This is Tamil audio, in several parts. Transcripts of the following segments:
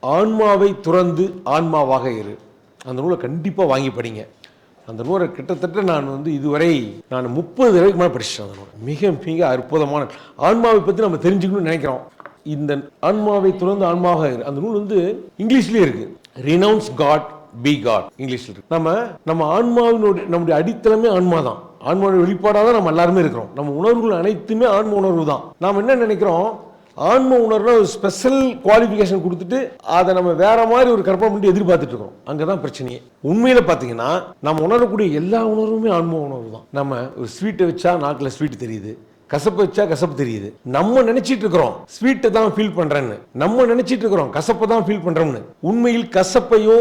ஆன்மாவை துறந்து ஆன்மாவாக இரு. அந்த நூலை கண்டிப்பாக வாங்கி படிங்க. அந்த நூலை கிட்டத்தட்ட நான் வந்து இதுவரை நான் முப்பது தடவைக்கு மேலே படிச்சிட்டேன் அந்த நூலை. மிக மிக அற்புதமான ஆன்மாவை பற்றி நம்ம தெரிஞ்சுக்கணும்னு நினைக்கிறோம். இந்த ஆன்மாவை துறந்து ஆன்மாவாக இரு. அந்த நூல் வந்து இங்கிலீஷ்லேயே இருக்குது ரினவுன்ஸ் காட் பி காட் இங்கிலீஷில் இருக்கு. நம்ம நம்ம ஆன்மாவினுடைய நம்முடைய அடித்தளமே ஆன்மா தான். ஆன்மாவோட வெளிப்பாடாக தான் நம்ம எல்லாருமே இருக்கிறோம். நம்ம உணர்வுகள் அனைத்துமே ஆன்ம உணர்வு தான். நாம் என்ன நினைக்கிறோம்? ஆன்ம உணர்வுனா ஒரு ஸ்பெஷல் குவாலிஃபிகேஷன் கொடுத்துட்டு அதை நம்ம வேற மாதிரி ஒரு கற்பனை பண்ணி எதிர்பார்த்துட்டு இருக்கோம். அங்கதான் பிரச்சனையே. உண்மையில பாத்தீங்கன்னா நம்ம உணரக்கூடிய எல்லா உணர்வுமே ஆன்ம உணர்வு தான். நம்ம ஒரு ஸ்வீட்டை வச்சா நாக்கில் ஸ்வீட் தெரியுது. கசப்பு வச்சா கசப்பு தெரியுது. நம்ம நினைச்சிட்டு இருக்கிறோம் ஸ்வீட்டை தான் ஃபீல் பண்றேன்னு. நம்ம நினைச்சிட்டு இருக்கிறோம் கசப்பை தான் ஃபீல் பண்றோம்னு. உண்மையில் கசப்பையோ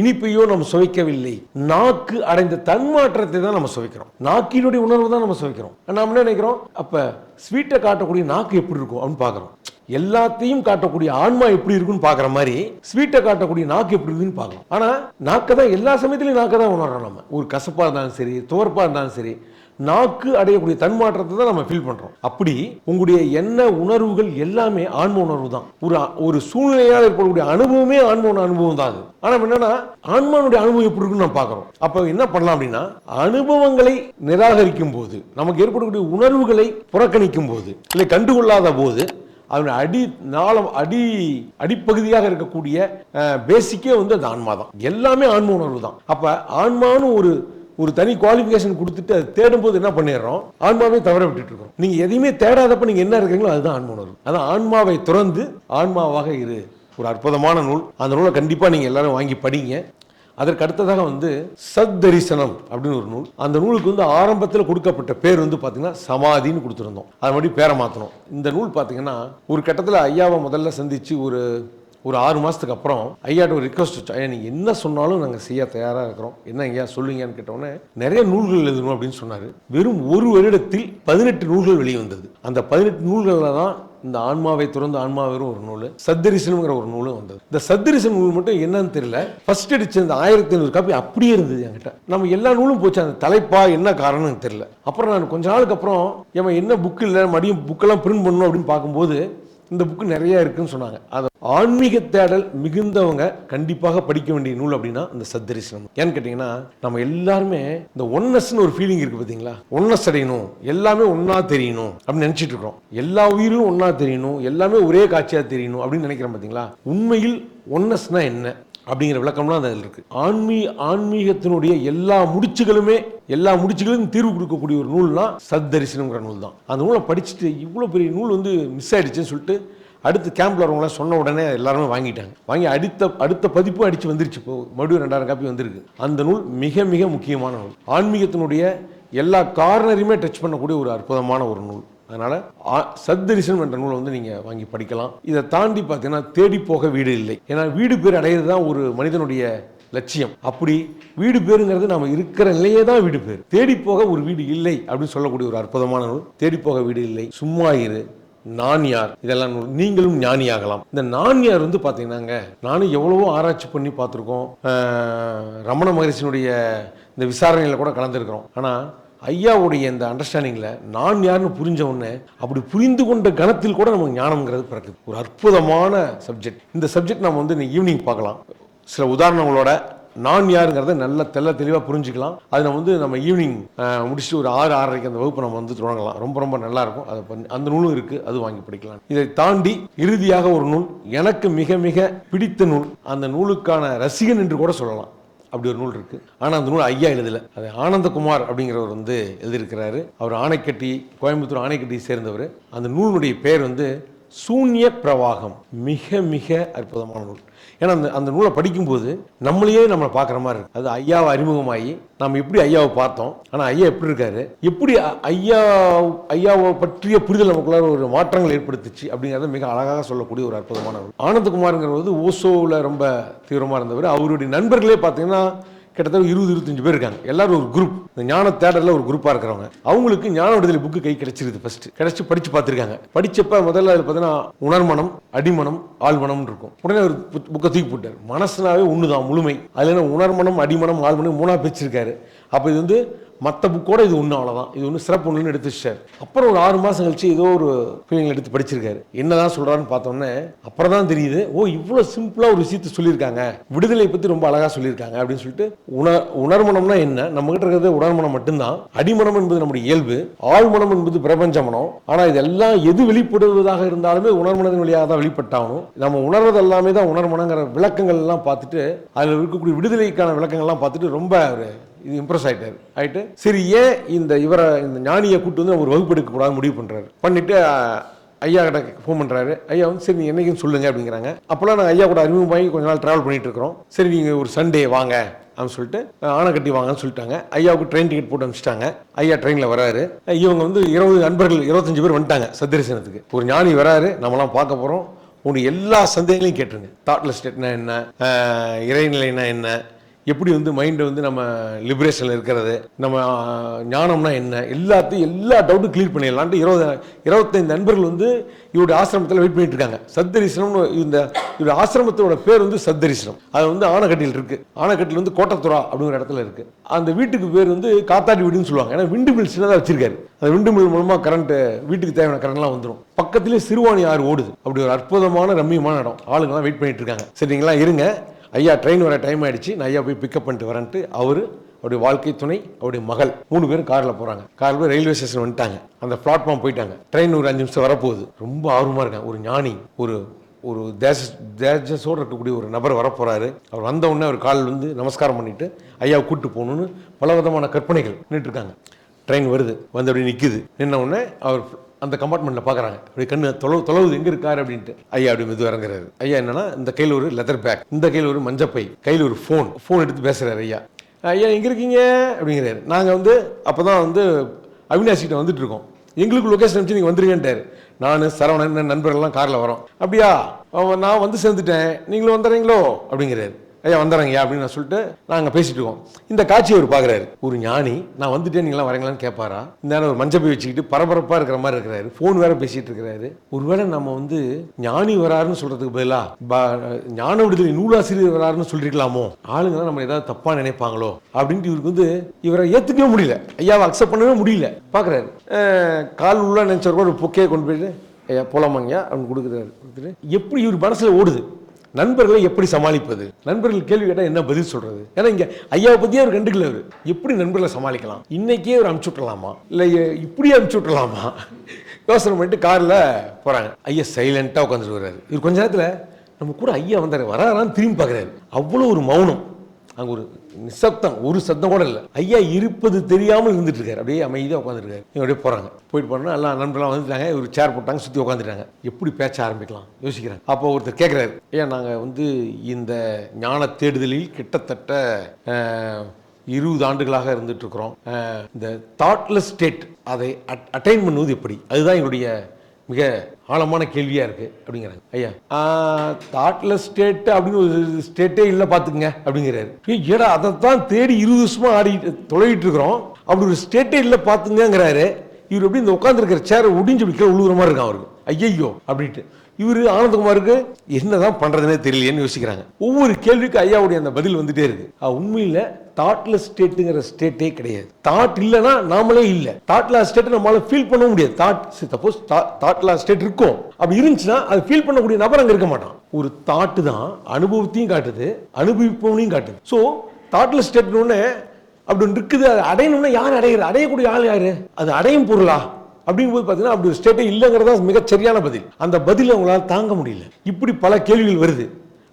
இனிப்பையோ நம்ம சுவைக்கவில்லை. நாக்கு அடைந்த தன்மாற்றத்தை தான் நம்ம சுவைக்கிறோம். நாக்கினுடைய உணர்வு தான் நம்ம சுவைக்கிறோம். நம்ம என்ன நினைக்கிறோம்? அப்போ ஸ்வீட்டை காட்டக்கூடிய நாக்கு எப்படி இருக்கும் அப்படின்னு பார்க்குறோம். எல்லாத்தையும் காட்டக்கூடிய ஆன்மா எப்படி இருக்குன்னு பார்க்குற மாதிரி ஸ்வீட்டை காட்டக்கூடிய நாக்கு எப்படி இருக்குன்னு பார்க்கலாம். ஆனா நாக்கை தான் எல்லா சமயத்திலையும் நாக்கை தான் உணர்றோம் நம்ம. ஒரு கசப்பா இருந்தாலும் சரி துவர்ப்பா இருந்தாலும் சரி நாக்கு அடையக்கூடிய தன்மாற்றத்தை தான் நம்ம ஃபீல் பண்றோம். அப்படி உங்களுடைய எண்ண உணர்வுகள் எல்லாமே ஆன்ம உணர்வு தான். ஒரு ஒரு சூழ்நிலையால் ஏற்படக்கூடிய அனுபவமே ஆன்ம அனுபவம் தான் அது. ஆனா என்னன்னா ஆன்மானுடைய அனுபவம் எப்படி இருக்குன்னு நம்ம பார்க்குறோம். அப்ப என்ன பண்ணலாம் அப்படின்னா அனுபவங்களை நிராகரிக்கும் போது நமக்கு ஏற்படக்கூடிய உணர்வுகளை புறக்கணிக்கும் போது இல்லை கண்டுகொள்ளாத போது அதனுடைய அடி நாளம் அடி அடிப்பகுதியாக இருக்கக்கூடிய பேசிக்கே வந்து அந்த ஆன்மா தான். எல்லாமே ஆன்ம உணர்வு தான். அப்போ ஆன்மான்னு ஒரு ஒரு தனி குவாலிஃபிகேஷன் கொடுத்துட்டு அதை தேடும்போது என்ன பண்ணிடுறோம்? ஆன்மாவே தவற விட்டுட்டு இருக்கோம் நீங்கள் எதையுமே தேடாதப்ப நீங்கள் என்ன இருக்கிறீங்களோ அதுதான் ஆன்ம உணர்வு. அதான் ஆன்மாவை துறந்து ஆன்மாவாக இரு. ஒரு அற்புதமான நூல். அந்த நூலை கண்டிப்பாக நீங்கள் எல்லாரும் வாங்கி படிங்க. அதற்கு அடுத்ததாக வந்து சத்தரிசனம் அப்படின்னு ஒரு நூல். அந்த நூலுக்கு வந்து ஆரம்பத்தில் கொடுக்கப்பட்ட பேர் வந்து பார்த்தீங்கன்னா சமாதின்னு கொடுத்துருந்தோம். அது மாதிரி பேரை மாற்றணும் இந்த நூல் பார்த்தீங்கன்னா ஒரு கட்டத்தில் ஐயாவை முதல்ல சந்தித்து ஒரு ஒரு ஆறு மாதத்துக்கு அப்புறம் ஐயாட்ட ஒரு ரிக்வஸ்ட் வச்சோம். ஐயா நீங்கள் என்ன சொன்னாலும் நாங்கள் செய்ய தயாராக இருக்கிறோம். என்ன ஐயா சொல்லுங்கன்னு கேட்டோன்னே நிறைய நூல்கள் எழுதணும் அப்படின்னு சொன்னார். வெறும் ஒரு வருடத்தில் பதினெட்டு நூல்கள் வெளியே வந்தது. அந்த பதினெட்டு நூல்களில் தான் இந்த ஆன்மாவை துறந்து ஆன்மாவரும் ஒரு நூல் சத்தரிசனம்ங்கிற ஒரு நூலும் வந்தது. இந்த சத்தரிசன் நூல் மட்டும் என்னன்னு தெரியல. ஃபர்ஸ்ட் அடிச்ச இந்த ஆயிரத்தி ஐநூறு காப்பி அப்படியே இருந்தது என்கிட்ட. நம்ம எல்லா நூலும் போச்சு. அந்த தலைப்பா என்ன காரணம்னு தெரியல. அப்புறம் நான் கொஞ்ச நாளுக்கு அப்புறம் ஏமா என்ன புக் இல்லை? மறுபடியும் புக்கெல்லாம் பிரிண்ட் பண்ணணும் அப்படின்னு பார்க்கும்போது இந்த புக்கு நிறைய இருக்குன்னு சொன்னாங்க. அது ஆன்மீக தேடல் மிகுந்தவங்க கண்டிப்பாக படிக்க வேண்டிய நூல் அப்படின்னா இந்த சத்தரிசனம். ஏன்னு கேட்டிங்கன்னா நம்ம எல்லாருமே இந்த ஒன்னஸ்னு ஒரு ஃபீலிங் இருக்குது பார்த்தீங்களா ஒன்னஸ் அடையணும். எல்லாமே ஒன்றா தெரியணும் அப்படின்னு நினச்சிட்டு இருக்கிறோம். எல்லா உயிரும் ஒன்றா தெரியணும். எல்லாமே ஒரே காட்சியாக தெரியணும் அப்படின்னு நினைக்கிறோம் பார்த்தீங்களா உண்மையில் ஒன்னஸ்னா என்ன? அப்படிங்கிற விளக்கம்லாம் அதில் இருக்குது ஆன்மீ ஆன்மீகத்தினுடைய எல்லா முடிச்சுகளுமே எல்லா முடிச்சுகளுக்கும் தீர்வு கொடுக்கக்கூடிய ஒரு நூல்னா சத்தரிசனம்ங்கிற நூல் தான். அந்த நூலை படிச்சுட்டு இவ்வளோ பெரிய நூல் வந்து மிஸ் ஆகிடுச்சுன்னு சொல்லிட்டு அடுத்து கேம்பில் வரவங்களாம் சொன்ன உடனே எல்லாருமே வாங்கிட்டாங்க. வாங்கி அடுத்த அடுத்த பதிப்பும் அடித்து வந்துருச்சு. இப்போ மறுபடியும் ரெண்டாயிரம் காப்பி வந்திருக்கு. அந்த நூல் மிக மிக முக்கியமான நூல். ஆன்மீகத்தினுடைய எல்லா கார்னரையுமே டச் பண்ணக்கூடிய ஒரு அற்புதமான ஒரு நூல். அதனால் சத்தரிசன் சத்தரிசனம் என்ற நூலை வந்து நீங்கள் வாங்கி படிக்கலாம். இதை தாண்டி பார்த்தீங்கன்னா தேடி போக வீடு இல்லை. ஏன்னா வீடு பேர் அடையிறது தான் ஒரு மனிதனுடைய லட்சியம். அப்படி வீடு பேருங்கிறது நம்ம இருக்கிற நிலையே தான் வீடு பேர். தேடி போக ஒரு வீடு இல்லை அப்படின்னு சொல்லக்கூடிய ஒரு அற்புதமான நூல். தேடி போக வீடு இல்லை. சும்மா இரு. நான் யார்? இதெல்லாம் நூல். நீங்களும் ஞானியாகலாம் இந்த நான் யார் வந்து பார்த்தீங்கன்னாங்க நானும் எவ்வளவோ ஆராய்ச்சி பண்ணி பார்த்துருக்கோம். ரமண மகரிஷினுடைய இந்த விசாரணையில் கூட கலந்துருக்கிறோம். ஆனால் ஐயாவுடைய இந்த அண்டர்ஸ்டாண்டிங்கில் நான் யாருன்னு புரிஞ்ச உடனே அப்படி புரிந்து கொண்ட கணத்தில் கூட நமக்கு ஞானம்ங்கிறது பிறக்குது. ஒரு அற்புதமான சப்ஜெக்ட் இந்த சப்ஜெக்ட் நம்ம வந்து இன்னைக்கு ஈவினிங் பார்க்கலாம். சில உதாரணங்களோட நான் யாருங்கிறத நல்ல தெள்ள தெளிவாக புரிஞ்சுக்கலாம். அது நம்ம வந்து நம்ம ஈவினிங் முடிச்சுட்டு ஒரு ஆறு ஆறரைக்கு அந்த வகுப்பு நம்ம வந்து தொடங்கலாம். ரொம்ப ரொம்ப நல்லா இருக்கும். அதை பண்ணி அந்த நூலும் இருக்குது அது வாங்கி படிக்கலாம். இதை தாண்டி இறுதியாக ஒரு நூல் எனக்கு மிக மிக பிடித்த நூல். அந்த நூலுக்கான ரசிகன் என்று கூட சொல்லலாம். அப்படி ஒரு நூல் இருக்கு. ஆனா அந்த நூல் ஐயா எழுதல. அது ஆனந்தகுமார் அப்படிங்கிறவர் வந்து எழுதியிருக்கிறாரு. அவர் ஆணைக்கட்டி கோயம்புத்தூர் ஆணைக்கட்டி சேர்ந்தவர். அந்த நூலுடைய பெயர் வந்து சூன்ய பிரவாகம். மிக மிக அற்புதமான நூல். ஏன்னா அந்த அந்த நூலை படிக்கும்போது நம்மளையே நம்மளை பார்க்குற மாதிரி இருக்கு. அது ஐயாவை அறிமுகமாகி நம்ம எப்படி ஐயாவை பார்த்தோம் ஆனால் ஐயா எப்படி இருக்காரு எப்படி ஐயா ஐயாவை பற்றிய புரிதல் நமக்குள்ளார ஒரு மாற்றங்கள் ஏற்படுத்துச்சு அப்படிங்கிறத மிக அழகாக சொல்லக்கூடிய ஒரு அற்புதமான நூல். ஆனந்தகுமாருங்கிறது ஓசோவில் ரொம்ப தீவிரமாக இருந்தவர். அவருடைய நண்பர்களே பார்த்தீங்கன்னா கிட்டத்தட்ட இருபது இருபத்தஞ்சு பேர் இருக்காங்க. எல்லாரும் ஒரு குரூப் இந்த ஞான தேடலில் ஒரு குரூப்பாக இருக்கிறவங்க. அவங்களுக்கு ஞான விடுதலை புக்கு கை கிடைச்சிருது ஃபர்ஸ்ட் கிடைச்சி படிச்சு பார்த்துருக்காங்க. படித்தப்ப முதல்ல அதில் பார்த்தீங்கன்னா உணர்மனம் அடிமனம் ஆழ்மனம் இருக்கும். உடனே ஒரு புக்கை தூக்கி போட்டார். மனசுனாவே ஒன்று தான் முழுமை. அதில் என்ன உணர்மனம் அடிமனம் ஆழ்மனம் மூணாக பிரிச்சிருக்காரு. அப்போ இது வந்து மற்ற புக்கோட இது ஒன்றும் அவ்வளோதான் இது ஒன்று சிறப்பு ஒன்றுன்னு எடுத்து வச்சிட்டார். அப்புறம் ஒரு ஆறு மாதம் கழிச்சு ஏதோ ஒரு ஃபீலிங் எடுத்து படிச்சிருக்காரு. என்னதான் சொல்கிறான்னு பார்த்தோன்னே அப்புறம் தான் தெரியுது ஓ இவ்வளோ சிம்பிளாக ஒரு விஷயத்தை சொல்லியிருக்காங்க. விடுதலை பற்றி ரொம்ப அழகாக சொல்லியிருக்காங்க அப்படின்னு சொல்லிட்டு உண உணர்மனம்னா என்ன? நம்மகிட்ட இருக்கிறது உணர்மனம் மட்டும்தான். அடிமனம் என்பது நம்முடைய இயல்பு. ஆழ்மனம் என்பது பிரபஞ்ச மனம் ஆனால் இதெல்லாம் எது வெளிப்படுவதாக இருந்தாலுமே உணர்மனதின் வழியாக தான் வெளிப்பட்டாகணும். நம்ம உணர்வது எல்லாமே தான் உணர்மனங்கிற விளக்கங்கள் எல்லாம் பார்த்துட்டு அதில் இருக்கக்கூடிய விடுதலைக்கான விளக்கங்கள்லாம் பார்த்துட்டு ரொம்ப ஒரு இது இம்ப்ரெஸ் ஆகிட்டார் ஆயிட்டு சரி ஏன் இந்த இவரை இந்த ஞானியை கூட்டு வந்து ஒரு வகுப்பு எடுக்கக்கூடாது முடிவு பண்ணுறாரு பண்ணிட்டு ஐயா கிட்ட ஃபோன் பண்ணுறாரு ஐயா வந்து சரி நீ என்னைக்கும் சொல்லுங்க அப்படிங்கிறாங்க. அப்போல்லாம் நாங்கள் ஐயா கூட அறிமுகமாகி கொஞ்ச நாள் ட்ராவல் பண்ணிட்டு இருக்கிறோம். சரி நீங்கள் ஒரு சண்டே வாங்க அப்படின்னு சொல்லிட்டு ஆனை கட்டி வாங்கன்னு சொல்லிட்டாங்க. ஐயாவுக்கு ட்ரெயின் டிக்கெட் போட்டு அனுப்பிச்சிட்டாங்க. ஐயா ட்ரெயினில் வராரு. இவங்க வந்து இருபது நண்பர்கள் இருபத்தஞ்சு பேர் வந்துட்டாங்க சத்திரசனத்துக்கு ஒரு ஞானி வராரு நம்மலாம் பார்க்க போகிறோம் உங்களுடைய எல்லா சந்தேகங்களையும் கேட்டுருங்க. தாட்லெஸ் ஸ்டேட்னா என்ன இறைநிலைனா என்ன எப்படி வந்து மைண்டை வந்து நம்ம லிபரேஷனில் இருக்கிறது நம்ம ஞானம்னா என்ன? எல்லாத்தையும் எல்லா டவுட்டும் கிளியர் பண்ணிடலான்ட்டு இருபது இருபத்தைந்து நண்பர்கள் வந்து இவருடைய ஆசிரமத்தில் வெயிட் பண்ணிட்டு இருக்காங்க. சத்தரிசனம்னு இந்த இவருடைய ஆசிரமத்தோட பேர் வந்து சத்தரிசனம் அது வந்து ஆனக்கட்டியில் இருக்கு. ஆனக்கட்டில் வந்து கோட்டத்துறா அப்படிங்கிற இடத்துல இருக்கு. அந்த வீட்டுக்கு பேர் வந்து காத்தாடி வீடுன்னு சொல்லுவாங்க. ஏன்னா விண்டு மில் சின்னதாக வச்சிருக்காரு. அந்த விண்டு மில் மூலமாக கரண்ட்டு வீட்டுக்கு தேவையான கரண்ட்லாம் வந்துடும் பக்கத்திலே சிறுவாணி ஆறு ஓடுது. அப்படி ஒரு அற்புதமான ரம்மியமான இடம். ஆளுங்கெல்லாம் வெயிட் பண்ணிட்டு இருக்காங்க. சரிங்களா? இருங்க. ஐயா ட்ரெயின் வர டைம் ஆயிடுச்சு. நான் ஐயா போய் பிக்கப் பண்ணிட்டு வரேன்ட்டு அவர் அவருடைய வாழ்க்கை துணை அவருடைய மகள் மூணு பேரும் காரில் போகிறாங்க காரில் போய் ரயில்வே ஸ்டேஷன் வந்துட்டாங்க. அந்த பிளாட்ஃபார்ம் போயிட்டாங்க. ட்ரெயின் ஒரு அஞ்சு நிமிஷம் வரப்போகுது. ரொம்ப ஆர்வமாக இருக்காங்க. ஒரு ஞானி ஒரு ஒரு தேச தேஜஸோடு இருக்கக்கூடிய ஒரு நபர் வரப்போகிறாரு அவர் வந்த உடனே அவர் கால் வந்து நமஸ்காரம் பண்ணிவிட்டு ஐயாவை கூட்டு போகணுன்னு பல விதமான கற்பனைகள் நின்றுட்டு இருக்காங்க. ட்ரெயின் வருது. வந்து அப்படி நிற்குது நின்ன உடனே அவர் அந்த கம்பார்ட்மெண்ட்டில் பார்க்குறாங்க அப்படி கண்ணு தொலை தொலைவுது எங்கே இருக்காரு? அப்படின்ட்டு. ஐயா அப்படி மெது இறங்குறாரு. ஐயா என்னன்னா இந்த கையில் ஒரு லெதர் பேக் இந்த கையில் ஒரு மஞ்சப்பை கையில் ஒரு ஃபோன் ஃபோன் எடுத்து பேசுகிறாரு ஐயா. ஐயா எங்கே இருக்கீங்க? அப்படிங்கிறாரு. நாங்கள் வந்து அப்போ தான் வந்து அவிநாஷ்கிட்ட வந்துட்டு இருக்கோம். எங்களுக்கு லொக்கேஷன் அனுப்பிச்சு நீங்கள் வந்துருங்கன்ட்டாரு. நான் சரவணன் நண்பர்கள்லாம் காரில் வரோம். அப்படியா? நான் வந்து சேர்ந்துட்டேன். நீங்களும் வந்துடுறீங்களோ? அப்படிங்கிறாரு. ஐயா வந்துடுறேங்கய்யா அப்படின்னு நான் சொல்லிட்டு நாங்கள் பேசிட்டு இருக்கோம். இந்த காட்சியை அவர் பார்க்குறாரு. ஒரு ஞானி நான் வந்துட்டேன் நீங்களாம் வரீங்களான்னு கேட்பாரா? இந்த நேரம் ஒரு மஞ்சப்பை வச்சுக்கிட்டு பரபரப்பாக இருக்கிற மாதிரி இருக்கிறாரு. ஃபோன் வேற பேசிட்டு இருக்கிறாரு. ஒருவேளை நம்ம வந்து ஞானி வராருன்னு சொல்றதுக்கு பதிலாக ஞான விடுதலை நூலாசிரியர் வராருன்னு சொல்லிருக்கலாமோ ஆளுங்களாம் நம்ம ஏதாவது தப்பாக நினைப்பாங்களோ? அப்படின்ட்டு இவருக்கு வந்து இவரை ஏற்றுக்கவே முடியல. ஐயாவை அக்செப்ட் பண்ணவே முடியல. பார்க்குறாரு. கால் உள்ள நினச்சவருக்கு ஒரு பொக்கையை கொண்டு போயிட்டு ஐயா போலாமாங்கய்யா? அப்படின்னு கொடுக்குறாரு. எப்படி இவர் மனசில் ஓடுது? நண்பர்களை எப்படி சமாளிப்பது? நண்பர்கள் கேள்வி கேட்டால் என்ன பதில் சொல்றது? ஏன்னா இங்க ஐயாவை பத்தியே அவர் கண்டுக்கல அவர் எப்படி நண்பர்களை சமாளிக்கலாம்? இன்னைக்கே அவர் அனுப்பிச்சு விட்டலாமா இல்லை இப்படியே அனுப்பிச்சு விட்டலாமா யோசனை பண்ணிட்டு காரில் போறாங்க. ஐயா சைலண்டாக உட்காந்துட்டு வர்றாரு. இவர் கொஞ்ச நேரத்தில் நம்ம கூட ஐயா வந்தார். வராரான்னு திரும்பி பார்க்குறாரு அவ்வளோ ஒரு மௌனம். அங்கே ஒரு நிசப்தம் ஒரு சத்தம் கூட இல்லை. ஐயா இருப்பது தெரியாமல் இருந்துட்டு இருக்காரு அப்படியே அமைதியாக உட்காந்துருக்காரு இவங்க அப்படியே போகிறாங்க போயிட்டு போனால் எல்லாம் நண்பர்களாம் வந்துட்டாங்க. ஒரு சேர் போட்டாங்க சுற்றி உட்காந்துட்டாங்க எப்படி பேச்ச ஆரம்பிக்கலாம்? யோசிக்கிறாங்க அப்போ ஒருத்தர் கேட்குறாரு ஐயா நாங்கள் வந்து இந்த ஞான தேடுதலில் கிட்டத்தட்ட இருபது ஆண்டுகளாக இருந்துட்டு இருக்கிறோம் இந்த தாட்லெஸ் ஸ்டேட் அதை அட்டைன் பண்ணுவது எப்படி? அதுதான் எங்களுடைய மிக ஆழமான கேள்வியாக இருக்குது அப்படிங்கிறாங்க ஐயா தாட்லெஸ் ஸ்டேட் அப்படின்னு ஒரு ஸ்டேட்டே இல்லை பார்த்துக்குங்க அப்படிங்கிறாரு. ஏடா அதை தான் தேடி இருபது வருஷமாக ஆடிட்டு தொலைகிட்டு இருக்கிறோம். அப்படி ஒரு ஸ்டேட்டே இல்லை பார்த்துங்கிறாரு இவர் எப்படி இந்த உட்காந்துருக்கிற சேரை ஒடிஞ்சு பிடிக்கிற உழுவுற மாதிரி இருக்கான் அவருக்கு. ஐயையோ அப்படின்ட்டு. இவர் ஆனந்தகுமாருக்கு என்னதான் பண்றதுனே தெரியலையேன்னு யோசிக்கிறாங்க. ஒவ்வொரு கேள்விக்கும் ஐயாவுடைய அந்த பதில் வந்துட்டே இருக்கு. உண்மையில தாட்லெஸ் ஸ்டேட்டுங்கிற ஸ்டேட்டே கிடையாது. தாட் இல்லைன்னா நாமளே இல்லை. தாட்லெஸ் ஸ்டேட் நம்மளால ஃபீல் பண்ண முடியாது. தாட் சப்போஸ் தாட்லா ஸ்டேட் இருக்கும். அப்படி இருந்துச்சுன்னா அது ஃபீல் பண்ணக்கூடிய நபர் அங்க இருக்க மாட்டான். ஒரு தாட்டு தான் அனுபவத்தையும் காட்டுது அனுபவிப்பவனையும் காட்டுது. ஸோ தாட்லெஸ் ஸ்டேட்னு அப்படி ஒன்று இருக்குது. அது அடையணும்னா யார் அடையிறது அடையக்கூடிய ஆள் யாரு? அது அடையும் பொருளா? அப்படிங்கும்போது பார்த்தீங்கன்னா அப்படி ஒரு ஸ்டேட்டே இல்லைங்கிறதா மிக சரியான பதில். அந்த பதில் அவங்களால தாங்க முடியல. இப்படி பல கேள்விகள் வருது.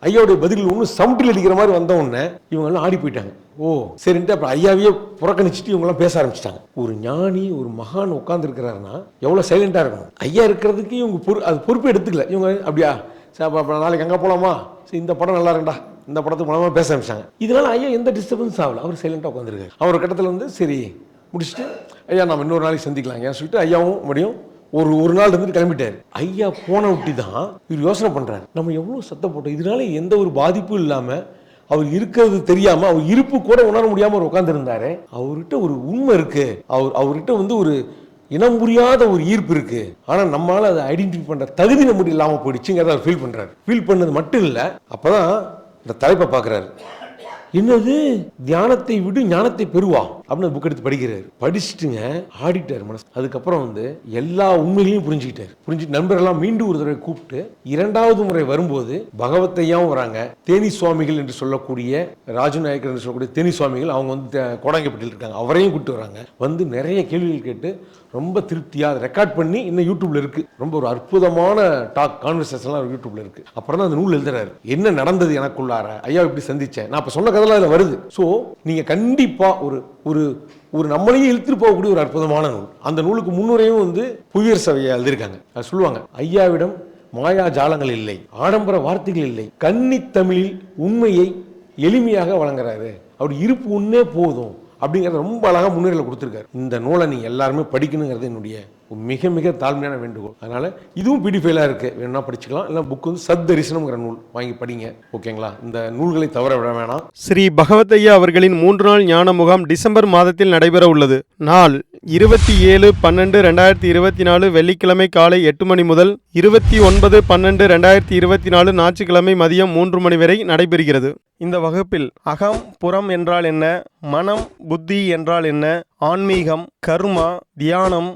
ஐயாவுடைய பதில் ஒன்றும் சவுண்டில் அடிக்கிற மாதிரி வந்த உடனே இவங்கெல்லாம் ஆடி போயிட்டாங்க. ஓ சரின்ட்டு அப்புறம் ஐயாவையே புறக்கணிச்சிட்டு இவங்கெல்லாம் பேச ஆரம்பிச்சிட்டாங்க. ஒரு ஞானி ஒரு மகான் உட்காந்துருக்கிறாருன்னா எவ்வளோ சைலண்ட்டாக இருக்கணும்? ஐயா இருக்கிறதுக்கு இவங்க பொறு அது பொறுப்பு எடுத்துக்கல. இவங்க அப்படியா? சரி அப்போ அப்புறம் நாளைக்கு அங்கே போகலாமா சரி இந்த படம் நல்லா இருக்குடா இந்த படத்துக்கு மூலமாக பேச ஆரம்பிச்சாங்க இதனால ஐயா எந்த டிஸ்டர்பன்ஸ் ஆகல. அவர் சைலண்டாக உட்காந்துருக்காரு அவர் ஒரு கட்டத்தில் வந்து சரி முடிச்சுட்டு ஐயா நம்ம இன்னொரு நாளைக்கு சந்திக்கலாம். ஏன் சொல்லிட்டு ஐயாவும் மறுபடியும் ஒரு ஒரு நாள் இருந்துட்டு கிளம்பிட்டார். ஐயா போன விட்டி தான் இவர் யோசனை பண்ணுறாரு நம்ம எவ்வளோ சத்தம் போட்டோம். இதனால எந்த ஒரு பாதிப்பும் இல்லாமல் அவர் இருக்கிறது தெரியாமல் அவர் இருப்பு கூட உணர முடியாமல் அவர் உட்காந்துருந்தாரு அவர்கிட்ட ஒரு உண்மை இருக்கு. அவர் அவர்கிட்ட வந்து ஒரு இனம் புரியாத ஒரு ஈர்ப்பு இருக்கு. ஆனால் நம்மளால் அதை ஐடென்டிஃபை பண்ணுற தகுதி நம்முடைய இல்லாமல் போயிடுச்சுங்கிறத அவர் ஃபீல் பண்ணுறாரு ஃபீல் பண்ணது மட்டும் இல்லை அப்போ தான் இந்த தலைப்பை பார்க்குறாரு. என்னது? தியானத்தை விடு ஞானத்தை பெறுவா. அப்படின்னு புக் எடுத்து படிக்கிறாரு. படிச்சுட்டுங்க ஆடிட்டார் மனசு. அதுக்கப்புறம் வந்து எல்லா உண்மைகளையும் புரிஞ்சுக்கிட்டார். புரிஞ்சு நண்பரெல்லாம் மீண்டும் ஒரு தடவை கூப்பிட்டு இரண்டாவது முறை வரும்போது பகவத்தையாவும் வராங்க? தேனி சுவாமிகள் என்று சொல்லக்கூடிய ராஜநாயக்கர் என்று சொல்லக்கூடிய தேனி சுவாமிகள் அவங்க வந்து கோடாங்கப்பட்டில் கோடாங்கப்பட்டியில் இருக்காங்க. அவரையும் கூப்பிட்டு வராங்க. வந்து நிறைய கேள்விகள் கேட்டு ரொம்ப திருப்தியாக அதை ரெக்கார்ட் பண்ணி இன்னும் யூடியூப்ல இருக்கு. ரொம்ப ஒரு அற்புதமான டாக் கான்வர்சேஷன்லாம் யூடியூப்ல இருக்கு. அப்புறம் தான் அந்த நூல் எழுதுறாரு. என்ன நடந்தது எனக்குள்ளார? ஐயா இப்படி சந்திச்சேன். நான் இப்போ சொன்ன கதைலாம் அதில் வருது. ஸோ நீங்கள் கண்டிப்பாக ஒரு ஒரு ஒரு நம்மளையே இழுத்துட்டு போகக்கூடிய ஒரு அற்புதமான நூல். அந்த நூலுக்கு முன்னுரையும் வந்து புவியர் சபையை எழுதியிருக்காங்க. அது சொல்லுவாங்க. ஐயாவிடம் மாயா ஜாலங்கள் இல்லை ஆடம்பர வார்த்தைகள் இல்லை. கன்னி தமிழில் உண்மையை எளிமையாக வழங்குறாரு. அப்படி இருப்பு உன்னே போதும். அப்படிங்கிறத ரொம்ப அழகாக முன்னுரையில் கொடுத்துருக்காரு. இந்த நூலை நீங்கள் எல்லாருமே படிக்கணுங்கிறது என்னுடைய மிக மிக தாழ்மையான வேண்டுகோள். அதனால் இதுவும் பிடிஃபைலாக இருக்குது வேணும்னா படிச்சுக்கலாம். இல்லை புக் வந்து சத் தரிசனம்ங்கிற நூல் வாங்கி படிங்க. ஓகேங்களா இந்த நூல்களை தவற விட வேணாம். ஸ்ரீ பகவதையா அவர்களின் மூன்று நாள் ஞான முகாம் டிசம்பர் மாதத்தில் நடைபெற உள்ளது. நாள் இருபத்தி ஏழு பன்னெண்டு ரெண்டாயிரத்தி இருபத்தி நாலு வெள்ளிக்கிழமை காலை எட்டு மணி முதல் இருபத்தி ஒன்பது பன்னெண்டு ரெண்டாயிரத்தி இருபத்தி நாலு ஞாயிற்றுக்கிழமை மதியம் மூன்று மணி வரை நடைபெறுகிறது. இந்த வகுப்பில் அகம் புறம் என்றால் என்ன? மனம் புத்தி என்றால் என்ன? ஆன்மீகம் கர்மா தியானம்